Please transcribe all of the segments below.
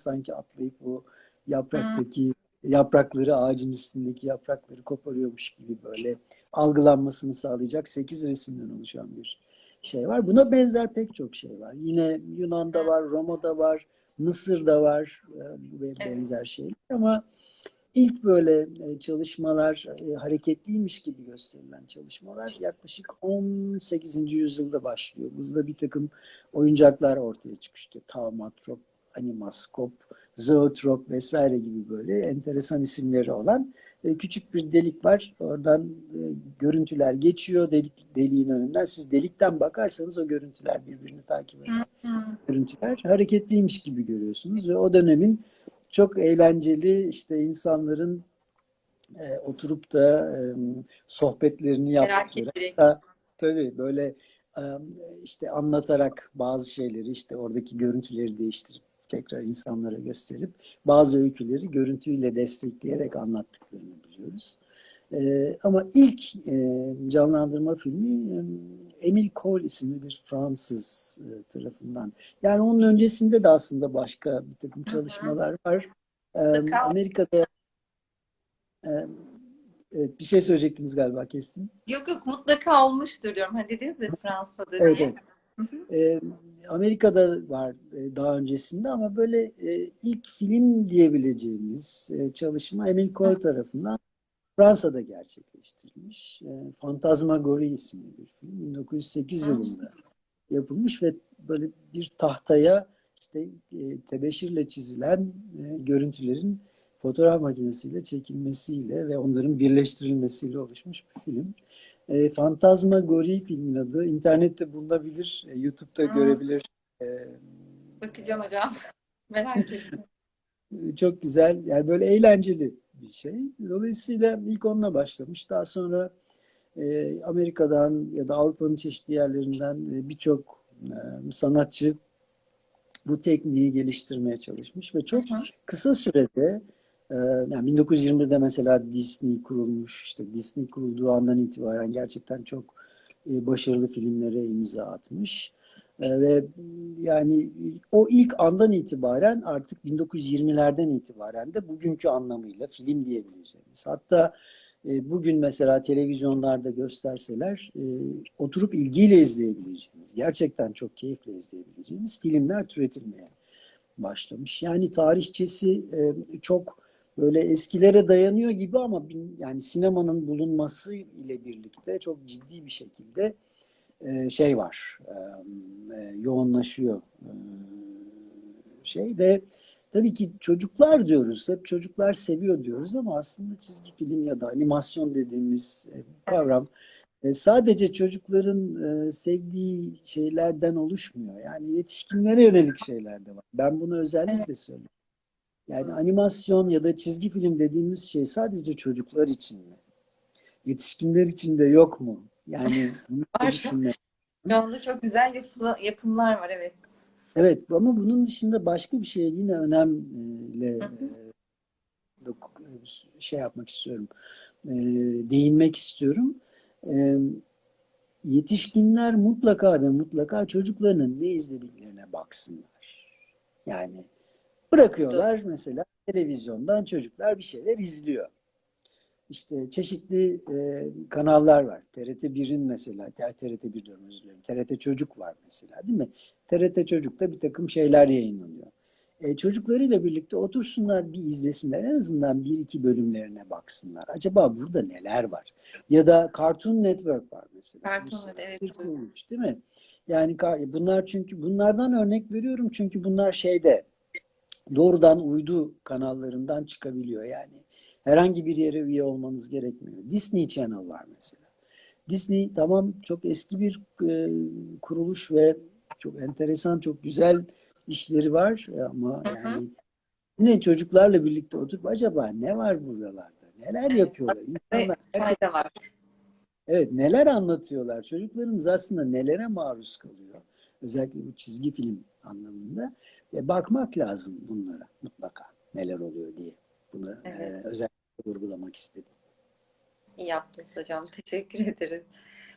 sanki atlayıp o yapraktaki yaprakları ağacın üstündeki yaprakları koparıyormuş gibi böyle algılanmasını sağlayacak 8 resimden oluşan bir şey var. Buna benzer pek çok şey var. Yine Yunan'da var, Roma'da var, Mısır'da var e, benzer şeyler ama ilk böyle e, çalışmalar e, hareketliymiş gibi gösterilen çalışmalar yaklaşık 18. yüzyılda başlıyor. Burada bir takım oyuncaklar ortaya çıkmıştı. Taumatrop, animaskop, zootrop vesaire gibi böyle enteresan isimleri olan e, küçük bir delik var. Oradan e, görüntüler geçiyor delik deliğin önünden. Siz delikten bakarsanız o görüntüler birbirini takip eden görüntüler hareketliymiş gibi görüyorsunuz ve o dönemin çok eğlenceli işte insanların e, oturup da e, sohbetlerini yaptıkları. Hatta, tabii böyle işte anlatarak bazı şeyleri işte oradaki görüntüleri değiştirip tekrar insanlara gösterip bazı öyküleri görüntüyle destekleyerek anlattıklarını biliyoruz. E, ama ilk e, canlandırma filmi e, Emile Cole isimli bir Fransız e, tarafından. Yani onun öncesinde de aslında başka bir takım çalışmalar var. E, Amerika'da e, Evet, bir şey söyleyecektiniz galiba kestim. Yok yok mutlaka olmuştur diyorum. Hani dediniz ya Fransa'da evet, diye. Evet. E, Amerika'da var e, daha öncesinde ama böyle e, ilk film diyebileceğimiz e, çalışma Emile Cole tarafından Fransa'da gerçekleştirilmiş. E, Fantasmagorie isimli bir film. 1908 yılında yapılmış ve böyle bir tahtaya işte e, tebeşirle çizilen e, görüntülerin fotoğraf makinesiyle çekilmesiyle ve onların birleştirilmesiyle oluşmuş bir film. E, Fantasmagorie filmin adı. İnternette bulunabilir, e, YouTube'da hmm. görebilir. E, Bakacağım hocam. Merak ettim. Çok güzel. Yani böyle eğlenceli bir şey. Dolayısıyla ilk onunla başlamış. Daha sonra e, Amerika'dan ya da Avrupa'nın çeşitli yerlerinden e, birçok e, sanatçı bu tekniği geliştirmeye çalışmış ve çok hı hı. kısa sürede e, yani 1920'de mesela Disney kurulmuş. İşte Disney kurulduğu andan itibaren gerçekten çok e, başarılı filmlere imza atmış. E, ve yani o ilk andan itibaren artık 1920'lerden itibaren de bugünkü anlamıyla film diyebileceğimiz. Hatta e, bugün mesela televizyonlarda gösterseler e, oturup ilgiyle izleyebileceğimiz, gerçekten çok keyifle izleyebileceğimiz filmler türetilmeye başlamış. Yani tarihçesi çok böyle eskilere dayanıyor gibi ama yani sinemanın bulunması ile birlikte çok ciddi bir şekilde e, şey var, e, e, yoğunlaşıyor şey ve tabii ki çocuklar diyoruz, hep çocuklar seviyor diyoruz ama aslında çizgi film ya da animasyon dediğimiz kavram sadece çocukların sevdiği şeylerden oluşmuyor. Yani yetişkinlere yönelik şeyler de var. Ben bunu özellikle söylüyorum. Yani animasyon ya da çizgi film dediğimiz şey sadece çocuklar için mi? Yetişkinler için de yok mu? Yani bunu düşünmek. Anda çok güzel yapımlar var evet. Evet ama bunun dışında başka bir şey yine önemli e, şey yapmak istiyorum. E, değinmek istiyorum. E, yetişkinler mutlaka ve mutlaka çocuklarının ne izlediklerine baksınlar. Yani bırakıyorlar mesela televizyondan çocuklar bir şeyler izliyor işte çeşitli e, kanallar var. TRT 1'in mesela, TRT 1 diyorum özür dilerim. TRT Çocuk var mesela değil mi? TRT Çocuk'ta bir takım şeyler yayınlanıyor. E, çocuklarıyla birlikte otursunlar bir izlesinler. En azından bir iki bölümlerine baksınlar. Acaba burada neler var? Ya da Cartoon Network var mesela. Cartoon Network evet. Olmuş, değil mi? Yani bunlar çünkü bunlardan örnek veriyorum çünkü bunlar şeyde doğrudan uydu kanallarından çıkabiliyor yani. Herhangi bir yere üye olmanız gerekmiyor. Disney Channel var mesela. Disney tamam çok eski bir e, kuruluş ve çok enteresan, çok güzel işleri var ama hı hı. yani yine çocuklarla birlikte oturup acaba ne var buralarda? Neler yapıyorlar? İnsanlar gerçekten var. Evet, neler anlatıyorlar? Çocuklarımız aslında nelere maruz kalıyor? Özellikle bu çizgi film anlamında. E, bakmak lazım bunlara mutlaka neler oluyor diye. Bunu evet. e, özellikle vurgulamak istedim. İyi yaptınız hocam. Teşekkür ederiz.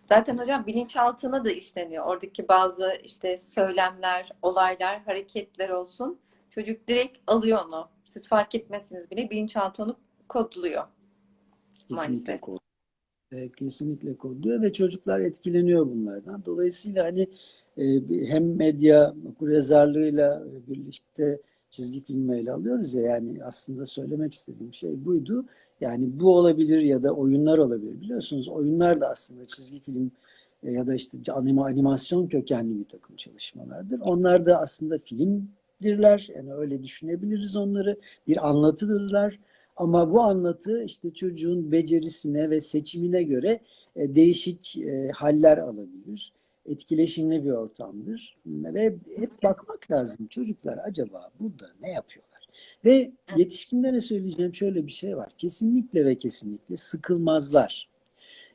Zaten hocam bilinçaltına da işleniyor. Oradaki bazı işte söylemler, olaylar, hareketler olsun. Çocuk direkt alıyor onu. Siz fark etmezsiniz bile bilinçaltı onu kodluyor. Kesinlikle Maalesef. kod. E, kesinlikle kodluyor ve çocuklar etkileniyor bunlardan. Dolayısıyla hani e, hem medya okuryazarlığıyla birlikte çizgi filmi ele alıyoruz ya yani aslında söylemek istediğim şey buydu. Yani bu olabilir ya da oyunlar olabilir. Biliyorsunuz oyunlar da aslında çizgi film e, ya da işte anima, animasyon kökenli bir takım çalışmalardır. Onlar da aslında filmdirler. Yani öyle düşünebiliriz onları. Bir anlatıdırlar. Ama bu anlatı işte çocuğun becerisine ve seçimine göre e, değişik e, haller alabilir. Etkileşimli bir ortamdır. Ve hep bakmak lazım. Çocuklar acaba burada ne yapıyorlar? Ve yetişkinlere söyleyeceğim şöyle bir şey var. Kesinlikle ve kesinlikle sıkılmazlar.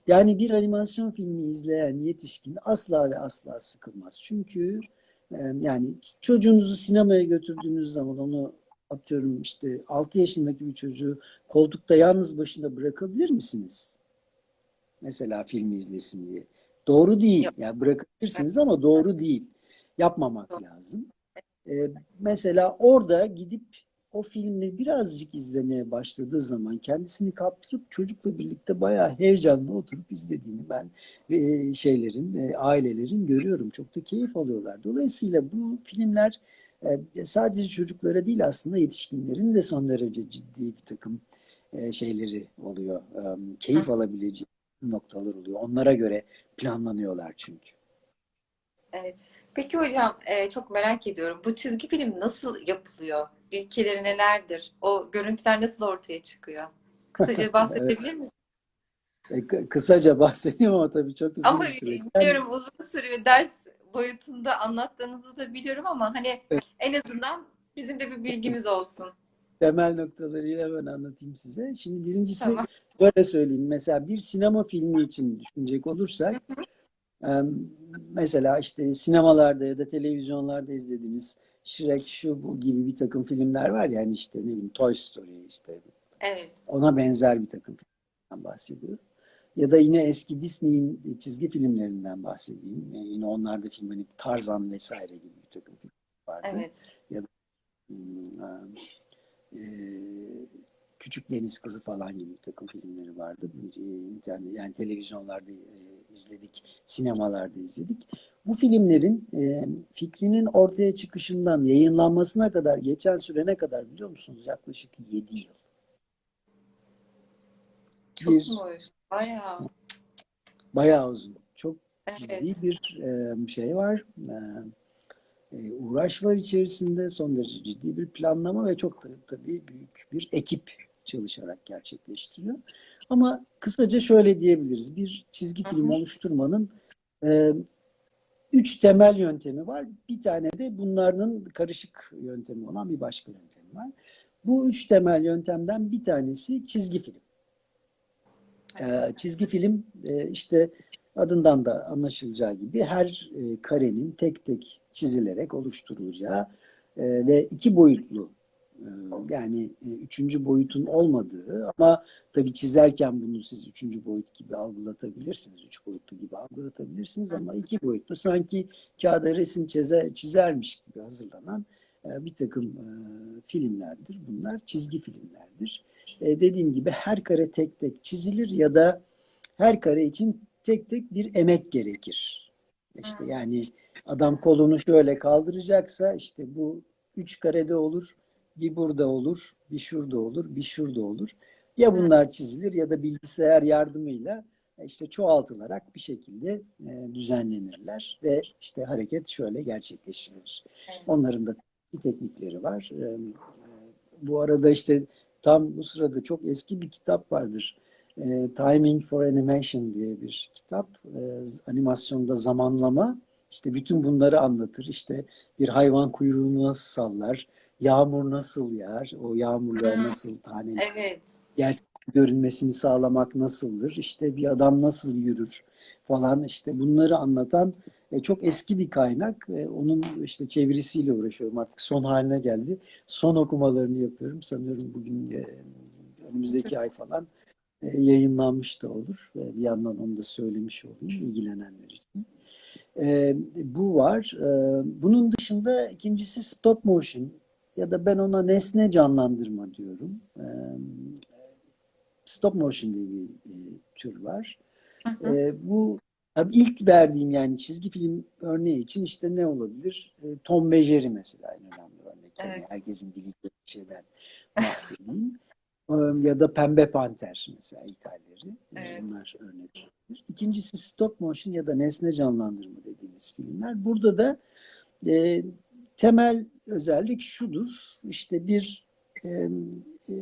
Yani bir animasyon filmi izleyen yetişkin asla ve asla sıkılmaz. Çünkü e, yani çocuğunuzu sinemaya götürdüğünüz zaman onu atıyorum işte 6 yaşındaki bir çocuğu koltukta yalnız başına bırakabilir misiniz? Mesela filmi izlesin diye. Doğru değil. Yok. Yani bırakabilirsiniz ama doğru değil. Yapmamak Yok. lazım. Ee, mesela orada gidip o filmi birazcık izlemeye başladığı zaman kendisini kaptırıp çocukla birlikte bayağı heyecanla oturup izlediğini ben e, şeylerin, e, ailelerin görüyorum. Çok da keyif alıyorlar. Dolayısıyla bu filmler e, sadece çocuklara değil aslında yetişkinlerin de son derece ciddi bir takım e, şeyleri oluyor. E, keyif alabileceği noktalar oluyor. Onlara göre planlanıyorlar çünkü. Evet. Peki hocam e, çok merak ediyorum. Bu çizgi film nasıl yapılıyor? İlkeleri nelerdir? O görüntüler nasıl ortaya çıkıyor? Kısaca bahsedebilir misiniz? K- kısaca bahsedeyim ama tabii çok uzun Ama bir süreç. Yani- biliyorum uzun sürüyor. Ders boyutunda anlattığınızı da biliyorum ama hani Evet. en azından bizim de bir bilgimiz olsun. temel noktalarıyla hemen anlatayım size. Şimdi birincisi Tamam. böyle söyleyeyim. Mesela bir sinema filmi için düşünecek olursak mesela işte sinemalarda ya da televizyonlarda izlediğiniz Shrek şu bu gibi bir takım filmler var yani işte ne bileyim Toy Story işte Evet. ona benzer bir takım filmlerden bahsediyorum. Ya da yine eski Disney'in çizgi filmlerinden bahsedeyim. E, yine onlarda film hani Tarzan vesaire gibi bir takım filmler vardı. Evet. Hmm, e, Küçük Deniz Kızı falan gibi bir takım filmleri vardı. E, internet, yani televizyonlarda e, izledik, sinemalarda izledik. Bu filmlerin e, fikrinin ortaya çıkışından yayınlanmasına kadar geçen süre ne kadar biliyor musunuz? Yaklaşık 7 yıl. Çok mu? Bayağı. Bayağı uzun. Çok Evet. ciddi bir e, şey var. E, e, uğraş var içerisinde. Son derece ciddi bir planlama ve çok da tabii büyük bir ekip çalışarak gerçekleştiriyor. Ama kısaca şöyle diyebiliriz. Bir çizgi film oluşturmanın e, üç temel yöntemi var. Bir tane de bunların karışık yöntemi olan bir başka yöntemi var. Bu üç temel yöntemden bir tanesi çizgi film. Ee, çizgi film e, işte adından da anlaşılacağı gibi her e, karenin tek tek çizilerek oluşturulacağı e, ve iki boyutlu yani üçüncü boyutun olmadığı ama tabii çizerken bunu siz üçüncü boyut gibi algılatabilirsiniz. Üç boyutlu gibi algılatabilirsiniz ama iki boyutlu sanki kağıda resim çizer, çizermiş gibi hazırlanan bir takım filmlerdir. Bunlar çizgi filmlerdir. E, dediğim gibi her kare tek tek çizilir ya da her kare için tek tek bir emek gerekir. İşte yani adam kolunu şöyle kaldıracaksa işte bu üç karede olur, bir burada olur, bir şurada olur, bir şurada olur. Ya bunlar çizilir ya da bilgisayar yardımıyla e, işte çoğaltılarak bir şekilde e, düzenlenirler ve işte hareket şöyle gerçekleştirilir. Onların da bir teknikleri var. E, Bu arada işte tam bu sırada çok eski bir kitap vardır. E, Timing for Animation diye bir kitap. E, animasyonda zamanlama. İşte bütün bunları anlatır. İşte bir hayvan kuyruğunu nasıl sallar, yağmur nasıl yağar, o yağmurlar nasıl tane Evet. gerçek görünmesini sağlamak nasıldır? İşte bir adam nasıl yürür falan işte bunları anlatan e, çok eski bir kaynak. E, onun işte çevirisiyle uğraşıyorum artık son haline geldi. Son okumalarını yapıyorum. Sanıyorum bugün e, önümüzdeki ay falan e, yayınlanmış da olur. E, bir yandan onu da söylemiş olayım ilgilenenler için. E, bu var. E, bunun dışında ikincisi stop motion ya da ben ona nesne canlandırma diyorum. E, stop motion diye bir e, tür var. Hı hı. E, bu tabii ilk verdiğim yani çizgi film örneği için işte ne olabilir? E, Tom ve Jerry mesela en önemli örnek. Yani Evet. herkesin bildiği şeyden bahsedeyim. Ya da Pembe Panter mesela ilk halleri. Evet. Bunlar örnek. İkincisi stop motion ya da nesne canlandırma dediğimiz filmler. Burada da e, temel özellik şudur. İşte bir e, e,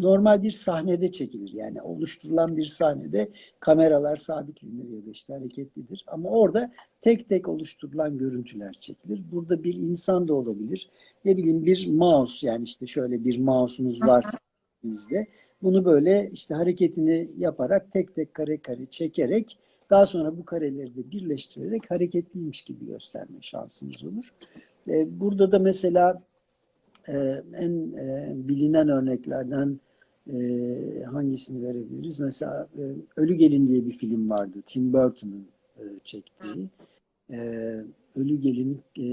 normal bir sahnede çekilir. Yani oluşturulan bir sahnede kameralar sabitlenir ya da işte hareketlidir. Ama orada tek tek oluşturulan görüntüler çekilir. Burada bir insan da olabilir. Ne bileyim bir mouse yani işte şöyle bir mouse'unuz varsa elinizde bunu böyle işte hareketini yaparak tek tek kare kare çekerek daha sonra bu kareleri de birleştirerek hareketliymiş gibi gösterme şansınız olur. E, Burada da mesela en e, bilinen örneklerden e, hangisini verebiliriz? Mesela e, Ölü Gelin diye bir film vardı. Tim Burton'ın e, çektiği. E, Ölü Gelin e,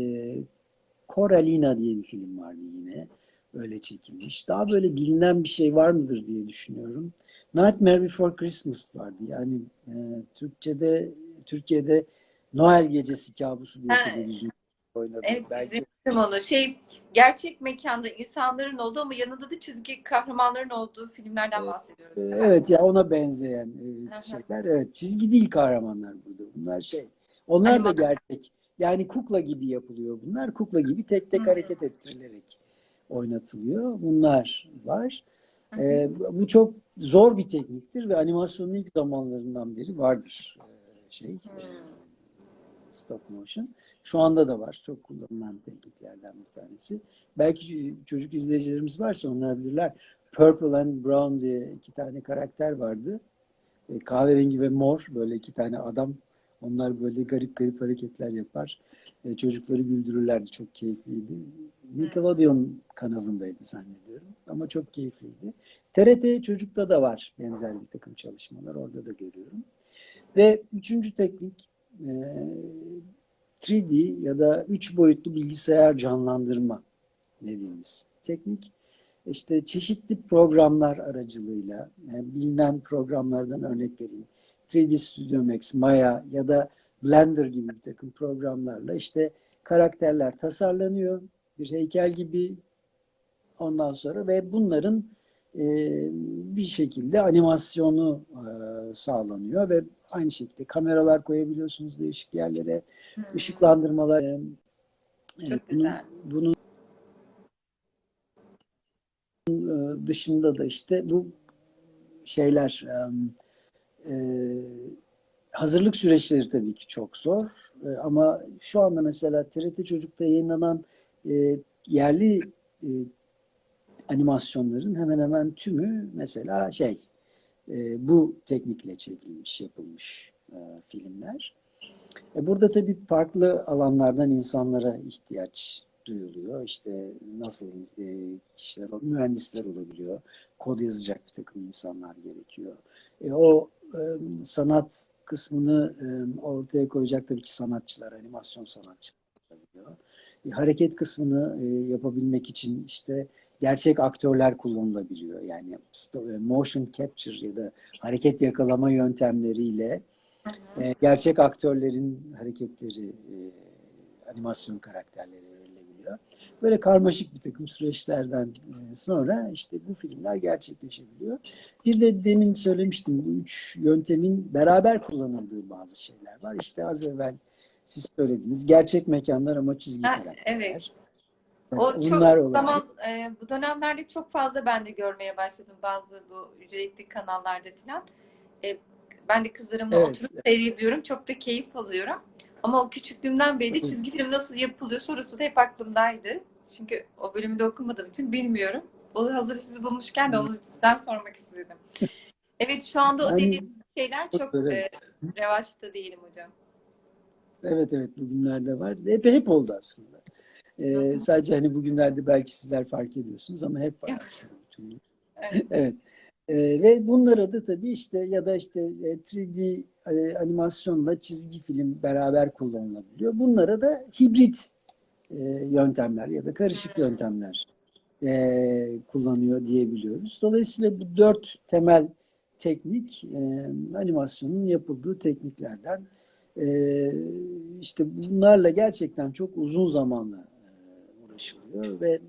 Coralina diye bir film vardı yine. Öyle çekilmiş. Daha böyle bilinen bir şey var mıdır diye düşünüyorum. Nightmare Before Christmas vardı. Yani e, Türkçe'de Türkiye'de Noel Gecesi Kabusu diye Ha, televizyon oynadı. Evet Belki izlemiştim onu. Şey gerçek mekanda insanların olduğu ama yanında da çizgi kahramanların olduğu filmlerden bahsediyoruz. Ee, değil mi? Evet ya ona benzeyen e, şeyler. Evet çizgi değil kahramanlar burada. Bunlar şey. Onlar da Animasyon. gerçek. Yani kukla gibi yapılıyor bunlar. Kukla gibi tek tek Hı. hareket ettirilerek oynatılıyor. Bunlar var. Hı. Ee, bu çok zor bir tekniktir ve animasyonun ilk zamanlarından beri vardır ee, şey. Hmm. Stop motion. Şu anda da var. Çok kullanılan tekniklerden bir tanesi. Belki çocuk izleyicilerimiz varsa onlar bilirler. Purple and Brown diye iki tane karakter vardı. E, Kahverengi ve mor böyle iki tane adam. Onlar böyle garip garip hareketler yapar. E, Çocukları güldürürlerdi. Çok keyifliydi. Nickelodeon kanalındaydı zannediyorum. Ama çok keyifliydi. TRT Çocuk'ta da var benzer bir takım çalışmalar. Orada da görüyorum. Ve üçüncü teknik e, 3D ya da üç boyutlu bilgisayar canlandırma dediğimiz teknik. İşte çeşitli programlar aracılığıyla, yani bilinen programlardan örnek vereyim. 3D Studio Max, Maya ya da Blender gibi bir takım programlarla işte karakterler tasarlanıyor. Bir heykel gibi ondan sonra ve bunların e, bir şekilde animasyonu e, sağlanıyor ve aynı şekilde kameralar koyabiliyorsunuz değişik yerlere, Hmm. ışıklandırmalar. e, Çok bunun, bunun e, dışında da işte bu şeyler e, e, hazırlık süreçleri tabii ki çok zor E, ama şu anda mesela TRT Çocuk'ta yayınlanan e, yerli e, animasyonların hemen hemen tümü mesela şey e, bu teknikle çevrilmiş, yapılmış e, filmler. E, burada tabii farklı alanlardan insanlara ihtiyaç duyuluyor. İşte nasıl e, kişiler, mühendisler olabiliyor. Kod yazacak bir takım insanlar gerekiyor. E, o e, sanat kısmını e, ortaya koyacak tabii ki sanatçılar, animasyon sanatçıları. E, hareket kısmını e, yapabilmek için işte gerçek aktörler kullanılabiliyor. Yani e, motion capture ya da hareket yakalama yöntemleriyle e, gerçek aktörlerin hareketleri, e, animasyon karakterleri verilebiliyor. Böyle karmaşık bir takım süreçlerden e, sonra işte bu filmler gerçekleşebiliyor. Bir de demin söylemiştim bu üç yöntemin beraber kullanıldığı bazı şeyler var. İşte az evvel siz söylediğiniz gerçek mekanlar ama çizgi Ha, karakterler. evet. O çok onlar olabilir. zaman e, bu dönemlerde çok fazla ben de görmeye başladım bazı bu ücretli kanallarda falan. E, ben de kızlarımla Evet. oturup seyrediyorum. Çok da keyif alıyorum. Ama o küçüklüğümden beri de çizgi film nasıl yapılıyor sorusu da hep aklımdaydı. Çünkü o bölümü de okumadığım için bilmiyorum. O hazır sizi bulmuşken de onu sizden sormak istedim. Evet şu anda o dediğiniz şeyler çok e, revaçta diyelim hocam. Evet evet bugünlerde var. Hep hep oldu aslında. Hı. sadece hani bugünlerde belki sizler fark ediyorsunuz ama hep var aslında. Evet. Evet. Ee, ve bunlara da tabii işte ya da işte e, 3D e, animasyonla çizgi film beraber kullanılabiliyor. Bunlara da hibrit e, yöntemler ya da karışık yöntemler e, kullanıyor diyebiliyoruz. Dolayısıyla bu dört temel teknik e, animasyonun yapıldığı tekniklerden. E, işte bunlarla gerçekten çok uzun zamanla uğraşılıyor ve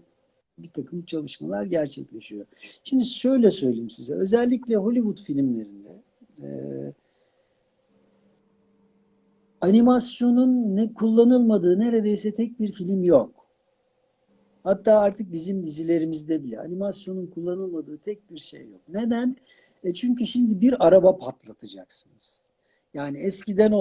bir takım çalışmalar gerçekleşiyor. Şimdi şöyle söyleyeyim size. Özellikle Hollywood filmlerinde e, animasyonun ne kullanılmadığı neredeyse tek bir film yok. Hatta artık bizim dizilerimizde bile animasyonun kullanılmadığı tek bir şey yok. Neden? E çünkü şimdi bir araba patlatacaksınız. Yani eskiden olsa